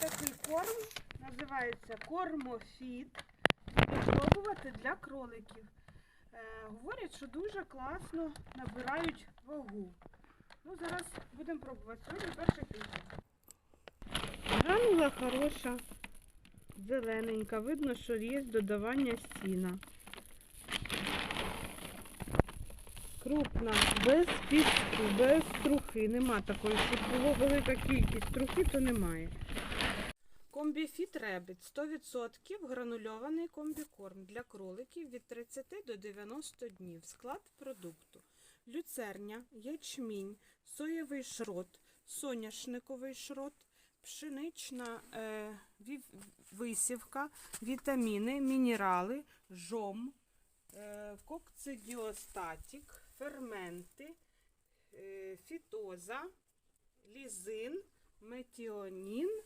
Такий корм називається кормофіт. Пробувати для кроликів. Е, говорять, що дуже класно набирають вагу. Ну, зараз будемо пробувати. Сьогодні перший тиждень. Гранула хороша, зелененька. Видно, що є додавання сіна. Крупна, без піску, без трухи. Нема такої, щоб було велика кількість трухи, то немає. Комбіфіт Ребіт 100% гранульований комбікорм для кроликів від 30 до 90 днів. Склад продукту: люцерня, ячмінь, соєвий шрот, соняшниковий шрот, пшенична е, висівка, вітаміни, мінерали, жом, е, кокцидіостатік, ферменти, е, фітоза, лізин, метіонін.